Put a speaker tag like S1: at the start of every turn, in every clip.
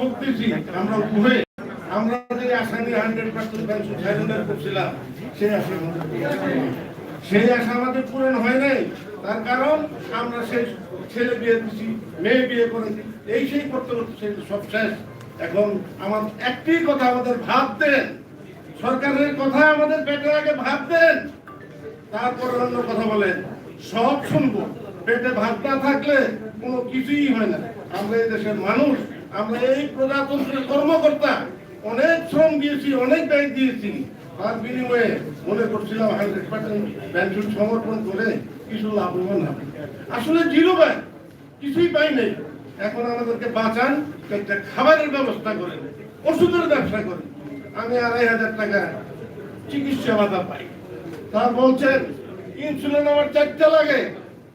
S1: ভুগতেছি আমরা উভয়, আমরা যে নিয়ে হান্ড্রেড পার্সেন্ট পেনশন সারেন্ডার করছিলাম, সেই আশা সেই আশা আমাদের পূরণ হয় নাই, তার কারণ আমরা সেই ছেলে বিয়ে দিচ্ছি মেয়ে বিয়ে করেছি, এই সেই করতে করতে সেই সব শেষ। এখন আমার একটি কথা আমাদের ভাব দেন সরকারের কথা আমাদের পেটে আগে ভাব দেন তারপরে অন্য কথা বলেন, সব শুনব। পেটে ভাত না থাকলে কোনো কিছুই হয় না। আমরা এই দেশের মানুষ আমরা এই প্রজাতন্ত্রের কর্মকর্তা, অনেক শ্রম দিয়েছি, অনেক ব্যয় দিয়েছি। তার বিনিময়ে মনে করছিলাম হান্ড্রেড পার্সেন্ট পেনশন সমর্পণ করে কিছু লাভবান হবে। আসলে জিরো ব্যয়, কিছুই পাই নাই। এখন আমাদেরকে বাঁচান, একটা খাবারের ব্যবস্থা করেন, ওষুধের ব্যবসা করেন। আমি আড়াই হাজার টাকা চিকিৎসা ভাতা পাই। তা বলছেন ইনসুলিন আমার চারটা লাগে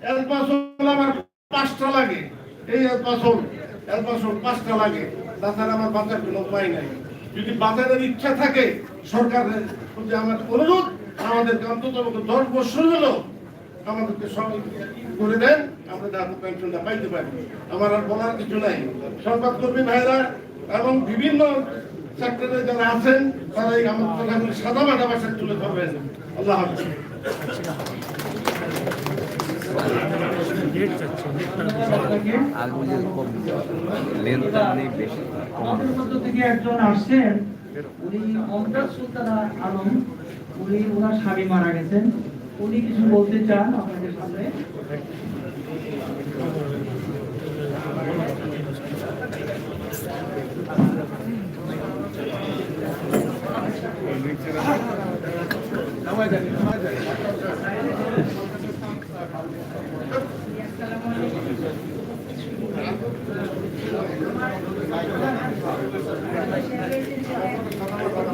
S1: অ্যালপাসল আমার পাঁচটা লাগে। এই অ্যালপাসল অ্যালপাসল পাঁচটা লাগে, তাছাড়া আমার বাঁচার কোনো উপায় নাই। যদি বাজারের ইচ্ছা থাকে, সরকারের প্রতি আমার অনুরোধ, আমাদেরকে অন্তত দশ বছর হলো আমাদেরকে করে দেন, আমরা যাতে পেনশনটা পাইতে পারি। আমার আর বলার কিছু নাই। সংবাদকর্মী ভাইরা এবং বিভিন্ন সেক্টরে যারা আছেন, তারাই আমার কথাগুলি সাদা মাটা ভাষায় তুলে ধরবেন। আল্লাহ হাফিজ।
S2: আগুনের কম লেনটা অনেক বেশি
S3: আমাদের থেকে একজন আসছেন উনি মমতাজ সুলতানা আলম উনি ওনার স্বামী মারা গেছেন। উনি কিছু বলতে চান আপনাদের সামনে?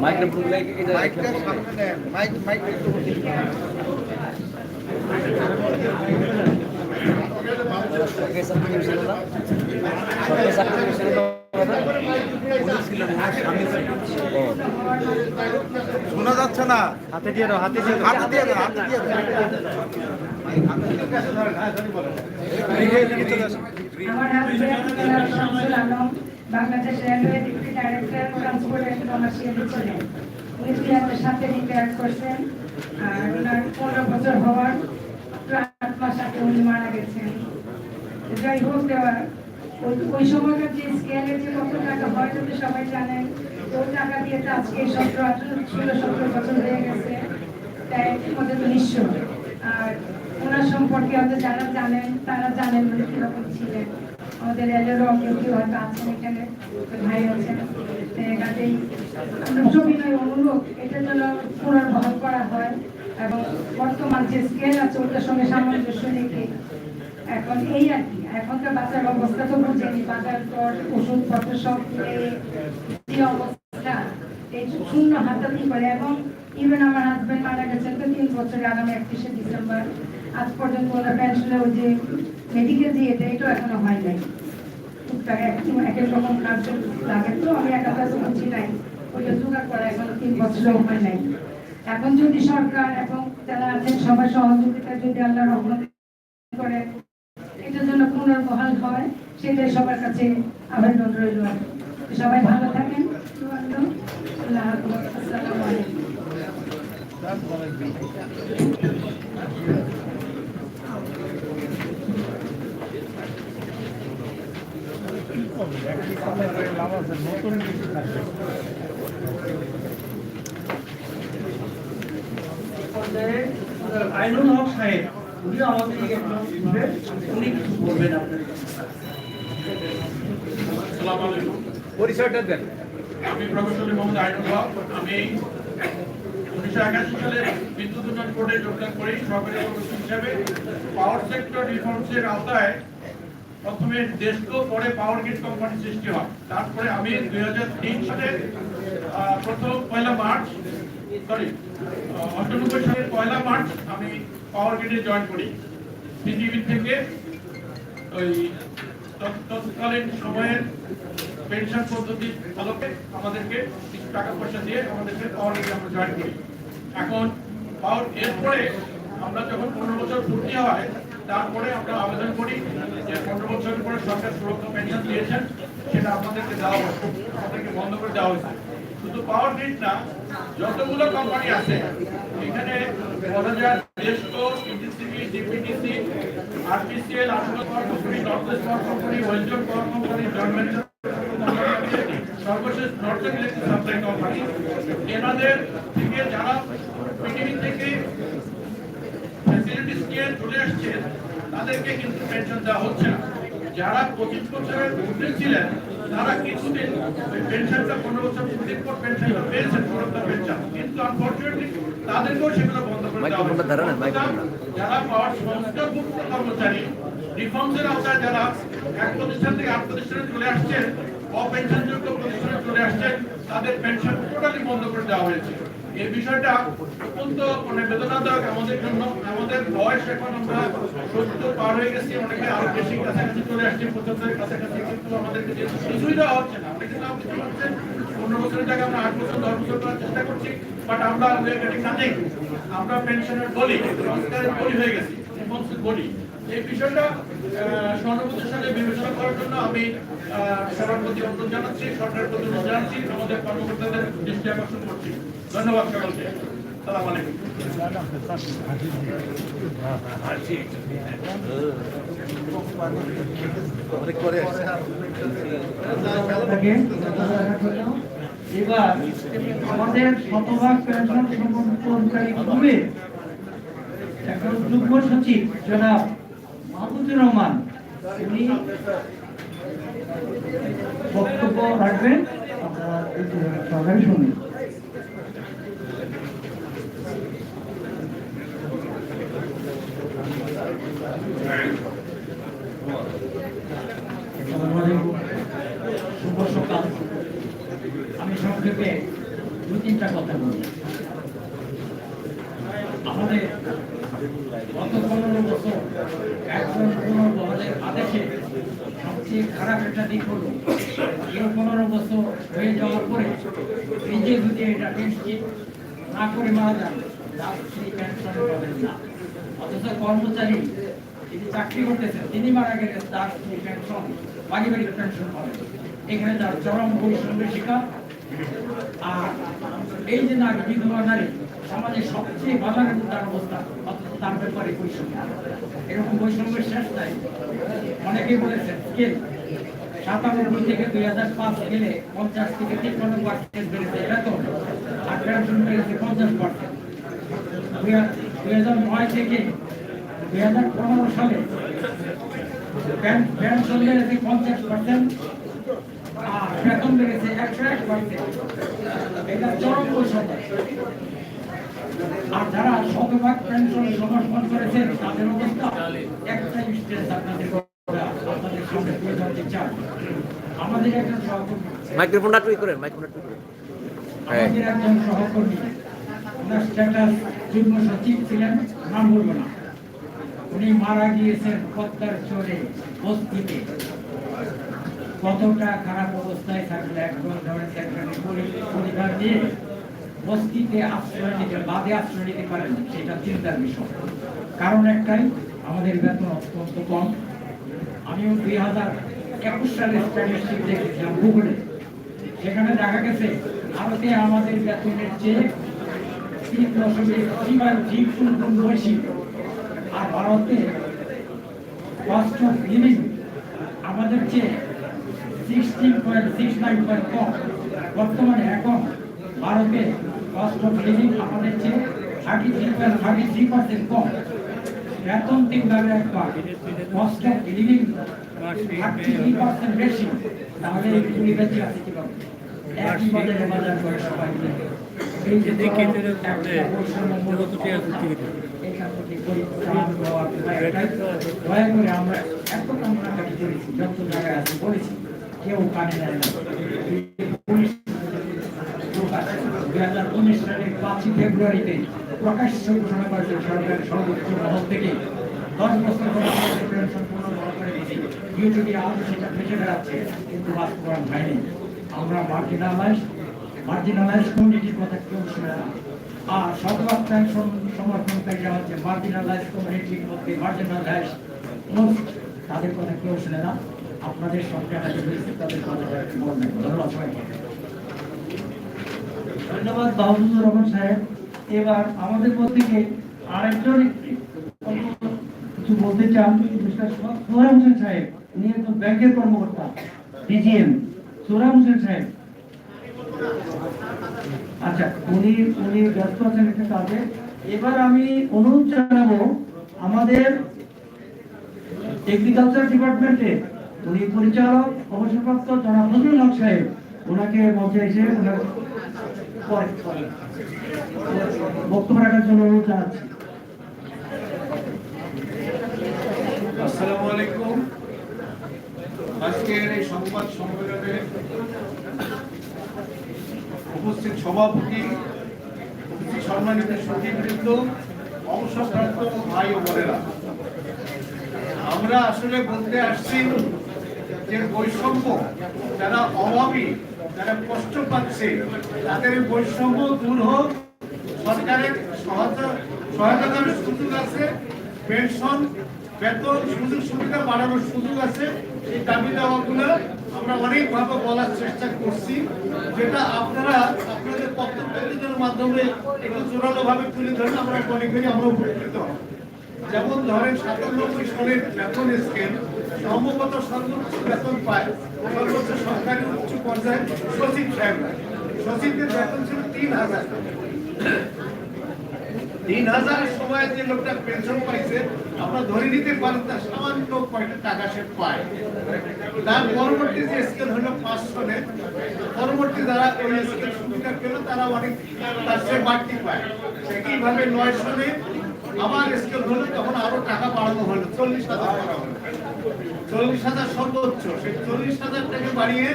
S2: মাইক্রোফোন লাগে এটা সরকারি চাকরি ছিল না সরকারি চাকরি ছিল না উনি ছিলেন ওনার স্বামী ছিলেন ও
S4: শোনা যাচ্ছে না। হাতে দিয়ে দাও হাতে দিয়ে হাতে দিয়ে দাও হাতে দিয়ে
S5: Alam Bangladesh railway deputy director transportation commercial ছিলেন উনি সিলেটের সাথে রিটায়ার করছেন, আর ওনার পনেরো বছর হওয়ার আট মাস আগে উনি মারা গেছেন। যাই হোক, দেওয়া, ওই সময়কার যে স্কেলের যে কত টাকা হয়, যদি সবাই জানেন ওই টাকা দিয়ে তো আজকে সতেরো, আঠেরো, ষোলো, সতেরো বছর হয়ে গেছে। তাই আমাদের তো নিঃস্ব আর ওনার সম্পর্কে হয়তো যারা জানেন, তারা জানেন উনি কীরকম ছিলেন। আমাদের রেলেরও কেউ কেউ হয়তো আছেন এখানে ভাই আছেন। কাজেই আমরা অনুরোধ এটার জন্য পুনর্বহাল করা হয় এবং বর্তমান যে স্কেল আছে, ওটার সঙ্গে সামঞ্জস্য রেখে এখন এই আর কি। এখনকার বাচ্চার অবস্থা তো বুঝেনি বাজার পর ওষুধপত্র সব যে অবস্থা, এই শূন্য হাতাহাতি করে এবং ইভেন আমার হাজবেন্ড মারা গেছেন তো তিন বছরে, আগামী একত্রিশে ডিসেম্বর। আজ পর্যন্ত ওনার পেনশনের ওই যে মেডিকেল যে এটা এটাও এখনও হয় নাই। টুকটাক এক এক রকম কাজ লাগে তো আমি একা কাজ করছি নাই। ওইটা জোগাড় করা এখনও তিন বছরও হয় নাই। এখন যদি সরকার এবং যারা আছেন সবার সহযোগিতা যদি আল্লাহ রহমত করে এটার জন্য পুনর্বহাল হয়, সেটাই সবার কাছে আবেদন রইল। সবাই ভালো থাকেন। আসসালামু আলাইকুম।
S2: পরিচয়টা দেন
S6: আমি প্রকৌশলী মোহাম্মদ আইনুল হক, আমি উনিশশো একাশি সালে বিদ্যুৎ উন্নয়ন বোর্ডে যোগদান করি, সরকারি হিসাবে পাওয়ার সেক্টর রিফর্মসের আওতায় প্রথমে দেশকো পরে পাওয়ার গ্রিড কোম্পানি সৃষ্টি হয়। তারপরে আমি দুই হাজার তিন সালে প্রথম পয়লা মার্চ সরি অষ্টানব্বই সালের পয়লা মার্চ আমি পাওয়ার গ্রিডে জয়েন করি। পৃথিবী থেকে ওই তৎকালীন সময়ের পেনশন পদ্ধতি আলোকে আমাদেরকে টাকা পয়সা দিয়ে আমাদেরকে পাওয়ার গ্রিডে আমরা জয়েন করি। এখন পাওয়ার এরপরে আমরা যখন পনেরো বছর পূর্তি হয় তারপরে আমরা আবেদন করি যে পনেরো বছরের পরে সরকার সুরক্ষা পেনশন দিয়েছেন, সেটা আপনাদেরকে দেওয়া হয়েছে আপনাদেরকে বন্ধ করে দেওয়া হয়েছে। শুধু পাওয়ার গ্রিড না, যতগুলো কোম্পানি আছে, এখানে বলা যায় RPCL Ashuganj power company north power company western power company joint সর্বশেষ নর্থেন ইলেকট্রিক সাপ্লাই কোম্পানি এনাদের থেকে যারা পৃথিবী থেকে ফ্যাসিলিটিস চলে আসছে তাদেরকে কিন্তু পেনশন দেওয়া হচ্ছে না। যারা পঁচিশ বছরের ঊর্ধ্বে ছিলেন তারা কিছুদিন পেনশনটা পনেরো বছর পূর্তির পর পেনশনটা পেয়েছেন পুরোটা পেনশন কিন্তু আনফর্চুনেটলি তাদেরকেও সেগুলো বন্ধ করে। যারা পাওয়ার সংস্কারভুক্ত কর্মচারী রিফর্মসের আওতায় যারা এক প্রতিষ্ঠান থেকে আট প্রতিষ্ঠানে চলে আসছেন অপেনশনযোগ্য প্রতিষ্ঠানে চলে আসছেন তাদের পেনশন টোটালি বন্ধ করে দেওয়া হয়েছে। এই বিষয়টা অত্যন্ত মানে বেদনাদায়ক আমাদের জন্য। আমাদের বয়স এখন আমরা সত্তর পার হয়ে গেছি, অনেকে আরও বেশি কাছাকাছি চলে আসছে, পঁচাত্তরের কাছাকাছি, কিন্তু আমাদেরকে যে কিছুই হচ্ছে না অনেকে নাও কিছু হচ্ছে, পনেরো বছরের জায়গায় আমরা আট বছর, দশ বছর করার চেষ্টা করছি বাট আমরা গেটিং নাথিং আমরা পেনশনের বলি, সংস্কারের বলি হয়ে গেছি বলি। এই বিষয়টা সহানুভূতির সাথে বিবেচনা করার জন্য আমি সবার প্রতি অনুরোধ জানাচ্ছি, সরকারের প্রতি অনুরোধ জানাচ্ছি, আমাদের কর্মকর্তাদের দৃষ্টি আকর্ষণ করছি। ধন্যবাদ সকলকে। সালাম আলাইকুম।
S2: অনেক পরে
S7: থাকে এবার আমাদের শতভাগ পেনশন সমর্থনকারী গ্রুপে এখন যুগ্ম সচিব জনাব মাহমুদুর রহমান উনি বক্তব্য রাখবেন। আপনারা একটু শুনুন আসসালামু আলাইকুম। শুভ সকাল আমি সংক্ষেপে দু তিনটা কথা বলি আমাদের গত পনেরো বছর একজন পনেরো দলের আদেশে সবচেয়ে খারাপ একটা দিক হলো এই পনেরো বছর হয়ে যাওয়ার পরে নিজে যদি এটা নিশ্চিত না করে মারা যান, তার পেনশন পাবেন না। অথচ কর্মচারী যিনি চাকরি করতেছেন, তিনি মারা গেলে তার সেই পেনশন পারিবারিক পেনশন পাবেন এখানে তার চরম বৈষম্যের শিকার আর এই যে নারী বিধবা নারী সমাজের সবচেয়ে বাজারের তার অবস্থা অথচ তার ব্যাপারে বৈষম্য। এরকম বৈষম্যের শেষ নাই। অনেকেই বলেছেন স্কেল সাতানব্বই থেকে দুই হাজার পাঁচ গেলে পঞ্চাশ থেকে তিপ্পান্ন পার্সেন্ট বেড়েছে। বেতন আর পেনশন বেড়েছে পঞ্চাশ পার্সেন্ট দুই হাজার নয় থেকে দুই হাজার পনেরো সালে পেন- পেনশন বেড়েছে পঞ্চাশ পার্সেন্ট বেতন বেড়েছে একশো এক এটা চরম বৈষম্য আর যারা শতভাগ পেনশন সমর্পণ করেছেন তাদের অবস্থা একটাই স্টেজ আপনাদের আপনাদের সামনে তুলে ধরতে চান আমাদের একজন সহকর্মী
S2: মাইক্রোফোনটা টুই করেন মাইক্রোফোনটা টুই করেন। হ্যাঁ।
S7: আমাদের একজন সহকর্মী ওনার স্ট্যাটাস যুগ্ম সচিব ছিলেন নাম বলব না। উনি মারা গিয়েছেন পদ্মার চরে বস্তিতে। কতটা খারাপ অবস্থায় থাকলে একজন ধরেন সেখানে পরিবার দিয়ে বস্তিতে আশ্রয় নিতে বাদে আশ্রয় নিতে পারেন, সেটা চিন্তার বিষয়। কারণ একটাই, আমাদের বেতন অত্যন্ত কম। আমিও দুই হাজার একুশ সালে স্ট্যাটিস্টিক দেখেছিলাম গুগলে সেখানে দেখা গেছে, ভারতে আমাদের বেতনের চেয়ে তিন দশমিক তিনবার ঠিক গুণ বেশি। আর ভারতে কস্ট অফ লিভিং আমাদের চেয়ে sixteen point six nine point কম বর্তমানে এখন ভারতে কস্ট অফ লিভিং আমাদের চেয়ে thirty three point thirty three percent কম। বেতন তিন ভাগে একবার cost of living thirty three percent বেশি। তাহলে বেঁচে আছে কীভাবে? একই বাজারে বাজার করে সবাই মিলে। এই যে একটা বৈষম্যমূলক অবস্থা, এখান থেকে পরিত্রাণ পাওয়ার উপায় একটাই। দয়া করে আমরা এত কামনাকাটি করেছি যত জায়গায় আছে বলেছি কেউ কানে নেয় না। পুলিশ দুই হাজার উনিশ সালের পাঁচই কথা কেউ শুনে না। আর শতভাগ পেনশন সমর্থনকারীরা হচ্ছে মার্জিনালাইজ কমিউনিটির মধ্যে মার্জিনালাইজ তাদের কথা কেউ শুনে না। আপনাদের তাদের ধন্যবাদ ধন্যবাদ রহমান সাহেব। এবার আমাদের থেকে আরেকজন কিছু বলতে চান সোহরাব হোসেন সাহেব, উনি একজন ব্যাংকের কর্মকর্তা, ডিজিএম। সোহরাব হোসেন সাহেব। আচ্ছা উনি উনি ব্যস্ত আছেন একটা কাজে। এবার আমি অনুরোধ জানাব আমাদের এগ্রিকালচার ডিপার্টমেন্টে উনি পরিচালক, অবসরপ্রাপ্ত জনাব নজরুল হক সাহেব। ওনাকে মঞ্চে এসে বক্তব্য রাখার জন্য অনুরোধ জানাচ্ছি।
S4: আসসালামু আলাইকুম। আজকের এই সংবাদ সম্মেলনে উপস্থিত সভাপতি সম্মানিত সচিববৃন্দ অবসরপ্রাপ্ত ভাই ও বোনেরা। আমরা আসলে বলতে আসছি যে বৈষম্য যারা অভাবী, যারা কষ্ট পাচ্ছে, তাদের বৈষম্য দূর হোক সরকারের সহায়তা সহায়তার সুযোগ আছে, পেনশন, বেতন, সুযোগ সুবিধা বাড়ানোর সুযোগ আছে এই দাবি দেওয়াগুলো আমরা অনেকভাবে বলার চেষ্টা করছি, যেটা আপনারা আপনাদের বক্তব্যের মাধ্যমে একটু জোরালো ভাবে তুলে ধরেন আমরা মনে করি আমরা উপকৃত। যেমন ধরেন সাতানব্বই সালের বেতন স্কেল সম্ভবত সর্বোচ্চ বেতন পায়, সর্বোচ্চ সরকারি উচ্চ পর্যায়ে সচিব সাহেব। সচিবদের বেতন ছিল তিন হাজার। তিন হাজার সময় যে লোকটা পেনশন পাইছে, আমরা ধরে নিতে পারেন তার সামান্য কয়টা টাকা সে পায়। তার পরবর্তী যে স্কেল হলো পাঁচ সনে, পরবর্তী যারা ওই স্কেল সুবিধা পেল, তারা অনেক তার সে বাড়তি পায়। একইভাবে নয় সনে আবার স্কেল হলো তখন আরও টাকা বাড়ানো হলো। চল্লিশ হাজার হলো। চল্লিশ হাজার সর্বোচ্চ। সেই চল্লিশ হাজার টাকা বাড়িয়ে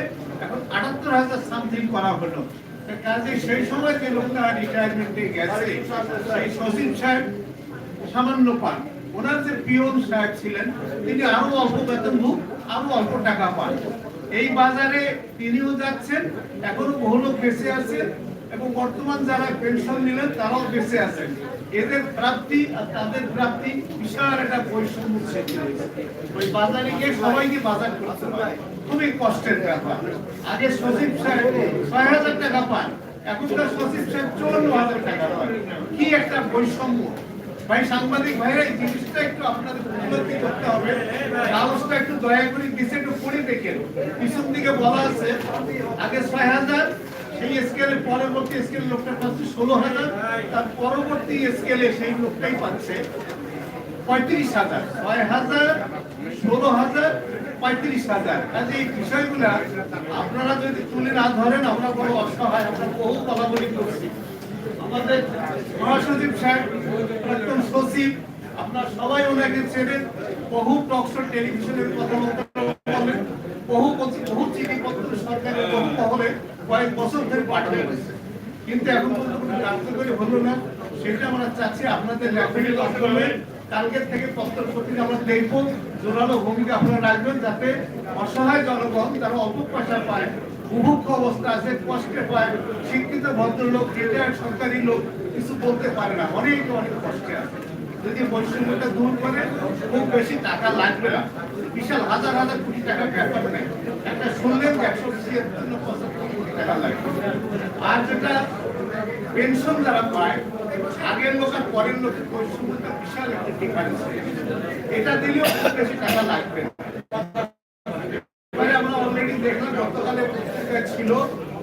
S4: এখন আটাত্তর হাজার সামথিং করা হলো। কাজে সেই সময় যে লোকটা রিটায়ারমেন্টে গেছে, সেই সাহেব সামান্য পান। ওনার যে পিয়ন সাহেব ছিলেন, তিনি আরও অল্প বেতন আরও অল্প টাকা পান। এই বাজারে তিনিও যাচ্ছেন, এখনও বহু লোক বেঁচে আছে। এবং বর্তমান যারা পেনশন নিলেন, তারাও বেঁচে আছেন। এদের প্রাপ্তি আর তাদের প্রাপ্তি বিশাল একটা বৈষম্য সৃষ্টি ওই বাজারে গিয়ে সবাইকে বাজার করতে পারে খুবই কষ্টের ব্যাপার। আগে সচিব সাহেব ছয় হাজার টাকা পান, এখনকার সচিব সাহেব চুয়ান্ন হাজার টাকা পান। কি একটা বৈষম্য। ভাই, সাংবাদিক ভাইরা এই জিনিসটা একটু আপনাদের উপলব্ধি করতে হবে। কাগজটা একটু দয়া করে দিছে একটু পড়ে দেখেন। পিছন দিকে বলা আছে, আগে ছয় হাজার সেই পরবর্তী লোকটা পাচ্ছে ষোলো হাজার। তার পরবর্তী স্কেলে সেই লোকটাই পাচ্ছে পঁয়ত্রিশ হাজার। ছয় হাজার, ষোলো হাজার, পঁয়ত্রিশ হাজার। কাজে এই বিষয়গুলা আপনারা যদি তুলে না ধরেন, আমরা বড় অসহায়, আমরা বহু বলাবলি করছি। আমাদের মহাসচিব সাহেব, প্রাক্তন সচিব, আপনার সবাই ওনাকে চেনেন। বহু টকশো টেলিভিশনের কথা বলেন। বহু বহু চিঠিপত্র সরকারের বহু মহলে কয়েক বছর ধরে পাঠানো হয়েছে কিন্তু এখন পর্যন্ত কার্যকরী হলো না। সেটা আমরা চাচ্ছি আপনাদের মাধ্যমে কালকের থেকে পত্র পত্রিকা আমরা দেখব। জোরালো ভূমিকা আপনারা রাখবেন যাতে অসহায় জনগণ যারা অল্প পয়সা পায় বুভুক্ষ অবস্থা আছে, কষ্টে পায়, শিক্ষিত ভদ্রলোক রিটায়ার্ড সরকারি লোক কিছু বলতে পারে না। অনেক অনেক কষ্টে আছে। যদি বৈষম্যটা দূর করে, খুব বেশি টাকা লাগবে না। বিশাল হাজার হাজার কোটি টাকার ব্যাপার নেই। একটা শুনলেন একশো ছিয়াত্তর, পঁচাত্তর টাকা লাগবে আর যেটা পেনশন যারা পায়, আগের লোক আর পরের লোকের বৈষম্যটা বিশাল একটা ডিফারেন্স এটা দিলেও খুব বেশি টাকা লাগবে এবারে আমরা অলরেডি দেখলাম, গতকালে ছিল।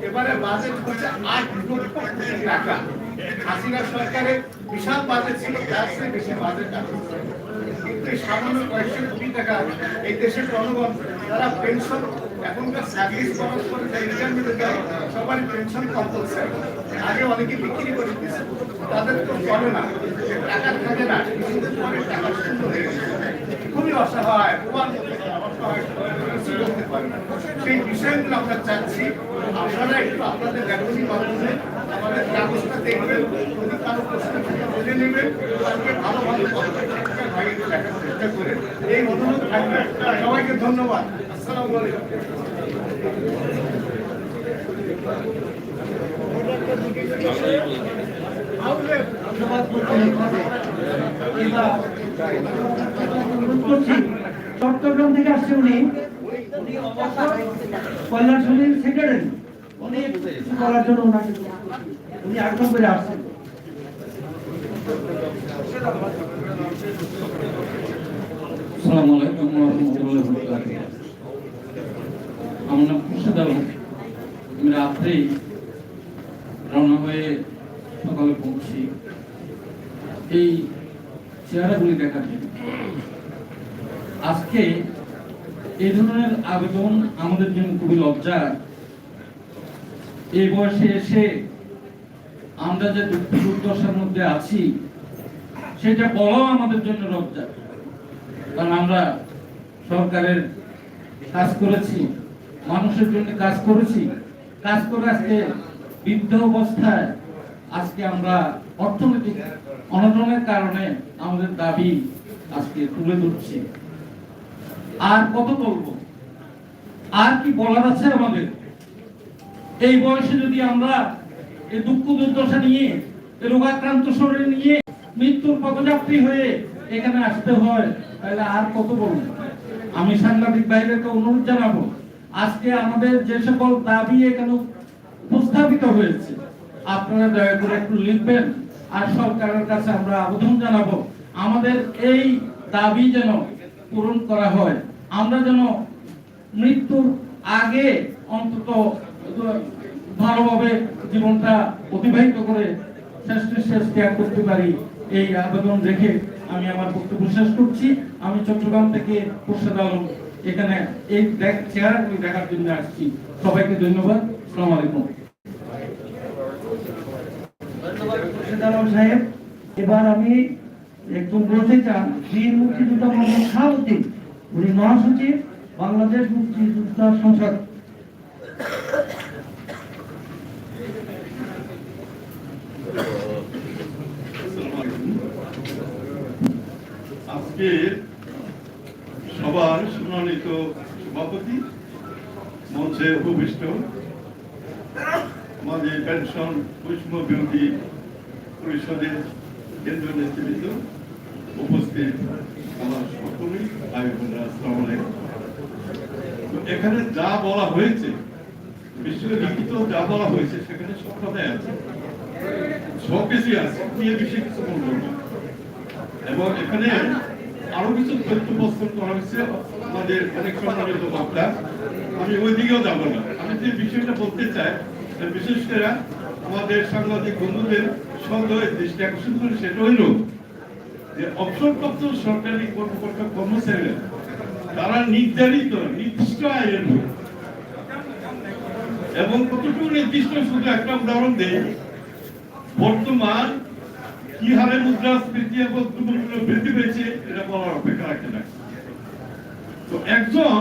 S4: এবারে বাজেট হচ্ছে আট লক্ষ কোটি টাকা। হাসিনা সরকারের বিশাল বাজেট ছিল, তার চেয়ে বেশি বাজেট কিন্তু সামান্য কয়েকশো কোটি টাকা এই দেশের জনগণ তারা পেনশন এখনকার সার্ভিস করার পরে আগে অনেকে বিক্রি করে দিচ্ছে তাদের তো চলে না, টাকা থাকে না কিছুদিন পরে টাকা শূন্য হয়ে গেছে। খুবই অসহায় প্রমাণ করতে না। সেই বিষয়গুলো আমরা চাচ্ছি, আপনারা একটু আপনাদের লেখনির মাধ্যমে আমাদের কাগজটা দেখবেন, যদি কারও প্রশ্ন জেনে নেবেন তারপরে ভালো দেখার চেষ্টা করে। এই অনুরোধ থাকবে। সবাইকে ধন্যবাদ।
S7: চট্টগ্রাম থেকে আসছে উনি।
S3: কল্যাণ সমিতির সেক্রেটারি উনি কিছু জন্য ওনাকে উনি আগ্রহ করে আসছেন।
S7: আসসালামু আলাইকুম ওয়া রাহমাতুল্লাহি ওয়া বারাকাতুহু। আমার নাম আলম আমি রাত্রেই রওনা হয়ে সকালে পৌঁছি। এই চেহারাগুলি দেখার জন্য আজকে এই ধরনের আবেদন আমাদের জন্য খুবই লজ্জা এই বয়সে এসে আমরা যে দুর্দশার মধ্যে আছি, সেটা বলাও আমাদের জন্য লজ্জা। কারণ আমরা সরকারের কাজ করেছি। মানুষের জন্য কাজ করেছি। কাজ করে আজকে বৃদ্ধ অবস্থায় আজকে আমরা অর্থনৈতিক অনটনের কারণে আমাদের দাবি আজকে তুলে ধরছি। আর কত বলব? আর কি বলার আছে আমাদের? এই বয়সে যদি আমরা এই দুঃখ দুর্দশা নিয়ে, এই রোগাক্রান্ত শরীর নিয়ে মৃত্যুর পথযাত্রী হয়ে এখানে আসতে হয়, তাহলে আর কত বলব? আমি সাংবাদিক বাইরেকে অনুরোধ জানাব আজকে আমাদের যে সকল দাবি এখানে উপস্থাপিত হয়েছে, আপনারা দয়া করে একটু লিখবেন আর সরকারের কাছে আমরা আবেদন জানাব। আমাদের এই দাবি যেন পূরণ করা হয়, আমরা যেন মৃত্যুর আগে অন্তত ভালোভাবে জীবনটা অতিবাহিত করে শ্রেষ্ঠ শেষ ত্যাগ করতে পারি এই আবেদন রেখে আমি আমার বক্তব্য শেষ করছি। আমি চট্টগ্রাম থেকে খুরশেদ আলম এখানে এই চেহারাগুলি দেখার জন্য আসছি। সবাইকে ধন্যবাদ। আসসালামু আলাইকুম।
S3: সাহেব এবার আমি একটু বলতে চান বীর মুক্তিযোদ্ধা মোহাম্মদ শাহাবুদ্দিন উনি মহাসচিব বাংলাদেশ মুক্তিযোদ্ধা সংসদ।
S8: আজকে সবার সম্মানিত সভাপতি, মঞ্চে উপবিষ্ট আমাদের পেনশন বৈষম্য বিরোধী পরিষদের কেন্দ্রীয় নেতৃবৃন্দ উপস্থিত আমার সকলেই, ভাই বোনেরা, আসসালামু তো এখানে যা বলা হয়েছে, বিশ্বের লিখিত যা বলা হয়েছে, সেখানে সব কথাই আছে। সব কিছুই আছে এ বিষয়ে কিছু এবং এখানে আরও কিছু তথ্য উপস্থাপন করা হয়েছে আমাদের অনেক সম্মানিত বক্তা। আমি ওই দিকেও যাব না। আমি যে বিষয়টা বলতে চাই বিশেষ করে আমাদের সাংবাদিক বন্ধুদের সন্দেহের দৃষ্টি আকর্ষণ করে সেটা হইল যে অবসরপ্রাপ্ত সরকারি কর্মকর্তা কর্মচারীরা, তারা নির্ধারিত, নির্দিষ্ট আয়ের এবং কতটুকু নির্দিষ্ট, শুধু একটা উদাহরণ দেয় বর্তমান কি হারে মুদ্রাস্ফীতি এবং দ্রব্যমূল্য বৃদ্ধি পেয়েছে এটা বলার অপেক্ষা রাখে না তো একজন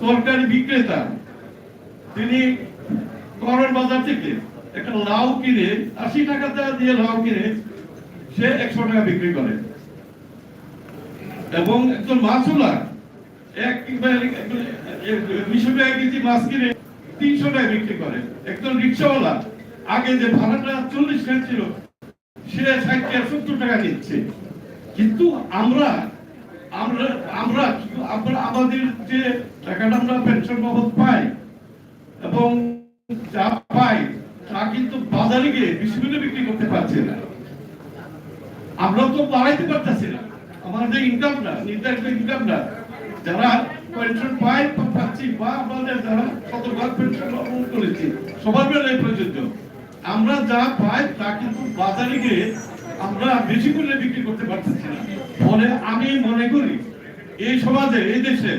S8: তরকারি বিক্রেতা তিনি করের বাজার থেকে একটা লাউ কিনে আশি টাকা দিয়ে লাউ কিনে সে একশো টাকা বিক্রি করে এবং একজন মাছওয়ালা এক কেজি মাছ কিনে তিনশো টাকা বিক্রি করে একজন রিক্সাওয়ালা আগে যে ভাড়াটা চল্লিশ টাকা ছিল সে ষাট টাকা সত্তর টাকা নিচ্ছে কিন্তু আমরা আমরা আমরা আমাদের যে টাকাটা আমরা পেনশন বাবদ পাই এবং যা পাই, তা কিন্তু বাজারে গিয়ে বিশ্ববিদ্যালয়ে বিক্রি করতে পারছি না। আমরা তো বাড়াইতে পারতেছি না। আমাদের ইনকামটা নির্ধারিত ইনকামটা যারা পেনশন পাই পাচ্ছি বা আমাদের যারা শতভাগ পেনশন গ্রহণ করেছি, সবার বেলায় প্রযোজ্য। আমরা যা পাই তা কিন্তু বাজারে গিয়ে আমরা বেশি করে বিক্রি করতে পারতেছি না। ফলে আমি মনে করি, এই সমাজে, এই দেশে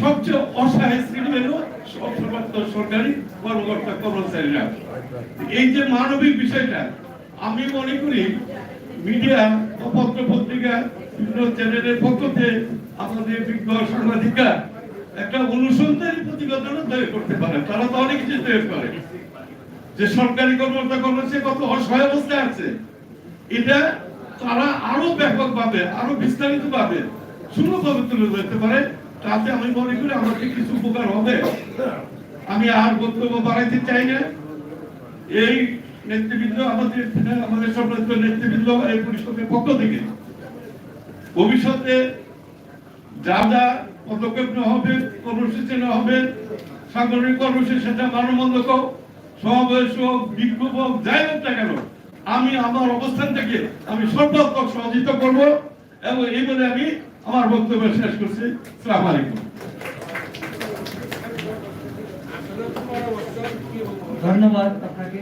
S8: সবচেয়ে অসহায় শ্রেণি হলো সরকারি কর্মকর্তা, কর্মচারীরা। এই যে মানবিক বিষয়টা, আমি মনে করি মিডিয়া ও পত্র পত্রিকা বিভিন্ন চ্যানেলের পক্ষ থেকে আমাদের বিজ্ঞ সাংবাদিকরা একটা অনুসন্ধানী প্রতিবেদন তৈরি করতে পারে। তারা তো অনেক কিছু তৈরি করে। যে সরকারি কর্মকর্তা কর্মচারী কত অসহায় অবস্থায় আছে। এটা তারা আরও ব্যাপক ভাবে আরও বিস্তারিত ভাবে সুন্দরভাবে তুলে ধরতে পারে। তাতে আমি মনে করি কিছু উপকার হবে। আমি আর বক্তব্য বাড়াইতে চাই না। এই নেতৃবৃন্দ, আমাদের আমাদের সম্মানিত নেতৃবৃন্দ এই পরিষদের পক্ষ থেকে, ভবিষ্যতে যা যা পদক্ষেপ নেওয়া হবে, কর্মসূচি নেওয়া হবে, সাংগঠনিক কর্মসূচি, সেটা মানববন্ধক হোক সমাবেশ হোক বিক্ষোভ হোক যাই হোক না কেন, আমি আমার অবস্থান থেকে আমি সর্বাত্মক সহযোগিতা করব এবং এই বলে আমি আমার বক্তব্য শেষ করছি। সালাম আলাইকুম।
S7: ধন্যবাদ আপনাকে।